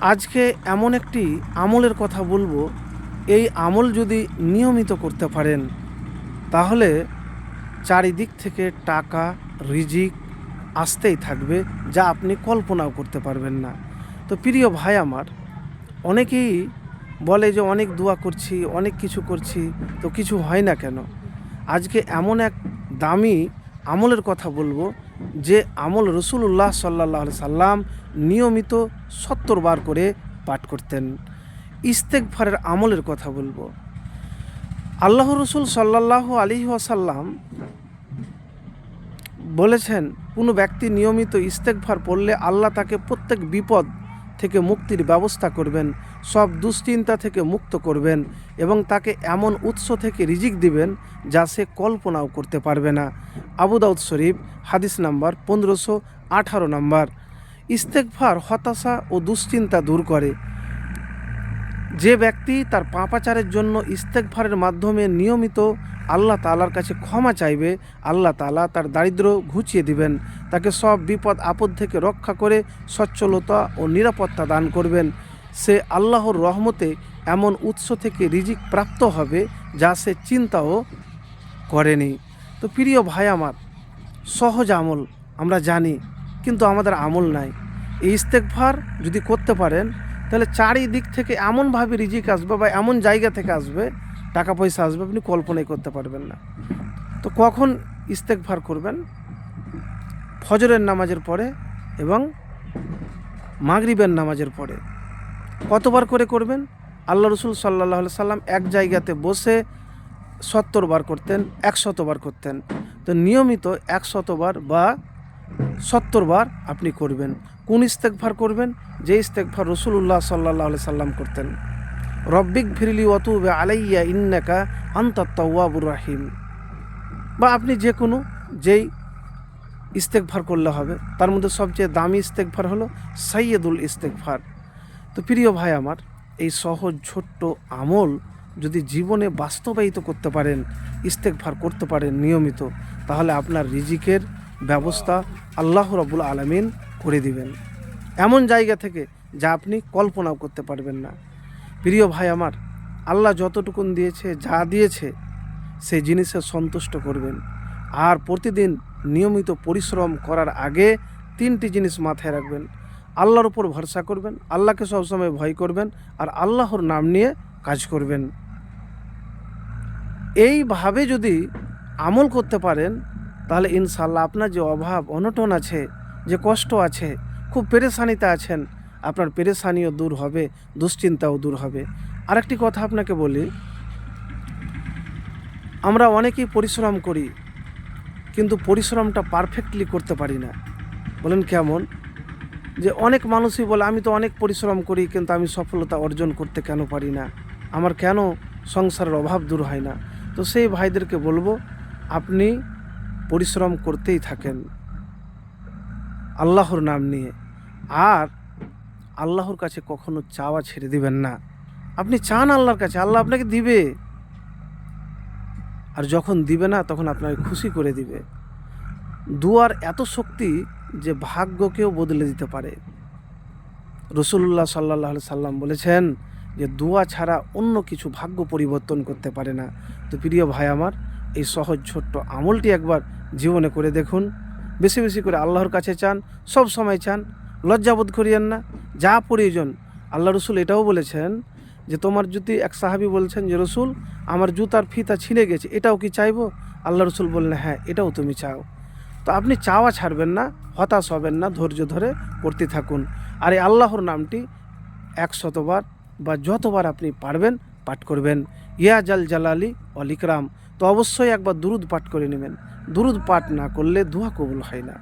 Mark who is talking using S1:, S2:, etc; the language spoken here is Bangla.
S1: আজকে এমন একটি আমলের কথা বলব। এই আমল যদি নিয়মিত করতে পারেন, তাহলে চারিদিক থেকে টাকা, রিজিক আসতেই থাকবে, যা আপনি কল্পনাও করতে পারবেন না। তো প্রিয় ভাই আমার, অনেকেই বলে যে অনেক দোয়া করছি, অনেক কিছু করছি, তো কিছু হয় না কেন? আজকে এমন এক দামি আমলের কথা বলব যে আমল রসুল্লাহ সাল্লাহ সাল্লাম নিয়মিত সত্তর বার করে পাঠ করতেন। ইস্তেকফারের আমলের কথা বলব। আল্লাহ রসুল সাল্লাহ আলী ওয়াসাল্লাম বলেছেন, কোনো ব্যক্তি নিয়মিত ইস্তেকভার পড়লে আল্লাহ তাকে প্রত্যেক বিপদ থেকে মুক্তির ব্যবস্থা করবেন, সব দুশ্চিন্তা থেকে মুক্ত করবেন এবং তাকে এমন উৎস থেকে রিজিক দিবেন যা সে কল্পনাও করতে পারবে না। আবু দাউদ শরীফ, হাদিস নাম্বার পনেরোশো আঠারো নাম্বার। ইস্তেকভার হতাশা ও দুশ্চিন্তা দূর করে। যে ব্যক্তি তার পাপাচারের জন্য ইস্তেকভারের মাধ্যমে নিয়মিত আল্লাহ তালার কাছে ক্ষমা চাইবে, আল্লাহ তালা তার দারিদ্র ঘুচিয়ে দিবেন। তাকে সব বিপদ, আপদ থেকে রক্ষা করে সচ্ছলতা ও নিরাপত্তা দান করবেন। সে আল্লাহর রহমতে এমন উৎস থেকে রিজিক প্রাপ্ত হবে যা সে চিন্তাও করেনি। তো প্রিয় ভাই আমার, সহজ আমল আমরা জানি, কিন্তু আমাদের আমল নাই। এই ইস্তেকভার যদি করতে পারেন, তাহলে চারিদিক থেকে এমনভাবে রিজিক আসবে বা এমন জায়গা থেকে আসবে টাকা পয়সা আসবে, আপনি কল্পনাই করতে পারবেন না। তো কখন ইস্তেকভার করবেন? ফজরের নামাজের পরে এবং মাগরিবের নামাজের পরে। কতবার করে করবেন? আল্লাহ রসুল সাল্লাহ সাল্লাম এক জায়গাতে বসে সত্তর বার করতেন একশতবার করতেন। তো নিয়মিত একশতবার বা সত্তর বার আপনি করবেন। কোন ইস্তেকভার করবেন? যে ইস্তেকভার রসুল্লাহ সাল্লাহ সাল্লাম করতেন। রব্বিক ফিরলি অতুবে আলাইয়া ইন্নাকা আন্তাত্তাওয়াবুর রাহিম। বা আপনি যে কোনো যেই ইস্তেকভার করলে হবে, তার মধ্যে সবচেয়ে দামি ইস্তেকভার হলো সাইয়েদুল ইস্তেকভার তো প্রিয় ভাই আমার, এই সহজ ছোট্ট আমল যদি জীবনে বাস্তবায়িত করতে পারেন ইস্তেকভার করতে পারেন নিয়মিত, তাহলে আপনার রিজিকের ব্যবস্থা আল্লাহ রবুল আলমিন করে দিবেন। এমন জায়গা থেকে যা আপনি কল্পনাও করতে পারবেন না। প্রিয় ভাই আমার, আল্লাহ যতটুকুন দিয়েছে, যা দিয়েছে সেই জিনিসে সন্তুষ্ট করবেন। আর প্রতিদিন নিয়মিত পরিশ্রম করার আগে তিনটি জিনিস মাথায় রাখবেন। আল্লাহর উপর ভরসা করবেন, আল্লাহকে সবসময় ভয় করবেন, আর আল্লাহর নাম নিয়ে কাজ করবেন। এইভাবে যদি আমল করতে পারেন, তাহলে ইনশাল্লাহ আপনার যে অভাব, অনটন আছে, যে কষ্ট আছে, খুব পেরেশানিতে আছেন, আপনার পেরেশানিও দূর হবে, দুশ্চিন্তাও দূর হবে। আরেকটি কথা আপনাকে বলি, আমরা অনেকেই পরিশ্রম করি, কিন্তু পরিশ্রমটা পারফেক্টলি করতে পারি না। বলেন কেমন? যে অনেক মানুষই বলে, আমি তো অনেক পরিশ্রম করি, কিন্তু আমি সফলতা অর্জন করতে কেন পারি না? আমার কেন সংসারের অভাব দূর হয় না? তো সেই ভাইদেরকে বলব, আপনি পরিশ্রম করতেই থাকেন। আল্লাহর নাম নিয়ে। আর আল্লাহর কাছে কখনো চাওয়া ছেড়ে দিবেন না। আপনি চান আল্লাহর কাছে, আল্লাহ আপনাকে দিবে। আর যখন দিবে না, তখন আপনাকে খুশি করে দিবে। দুয়ার এত শক্তি যে ভাগ্যকেও বদলে দিতে পারে। রসুল্লাহ সাল্লাহ সাল্লাম বলেছেন যে দোয়া ছাড়া অন্য কিছু ভাগ্য পরিবর্তন করতে পারে না। তো প্রিয় ভাই আমার, এই সহজ ছোট্ট আমলটি একবার জীবনে করে দেখুন। বেশি বেশি করে আল্লাহর কাছে চান, সব সময় চান, লজ্জাবোধ করিয়েন না। যা প্রয়োজন, আল্লাহ রসুল এটাও বলেছেন যে, তোমার যদি এক সাহাবি বলছেন যে, রসুল, আমার জুতার ফিতা ছিঁড়ে গেছে, এটাও কি চাইব? আল্লাহ রসুল বললেন হ্যাঁ এটাও তুমি চাও। তো আপনি চাওয়া ছাড়বেন না, হতাশ হবেন না, ধৈর্য ধরে করতে থাকুন। আর এই আল্লাহর নামটি একশতবার বা যতবার আপনি পারবেন পাঠ করবেন। ইয়া জাল জালালি অলিকরাম তো অবশ্যই একবার দুরুদ পাঠ করে নেবেন। দুরুদ পাঠ না করলে দোয়া কবুল হয় না।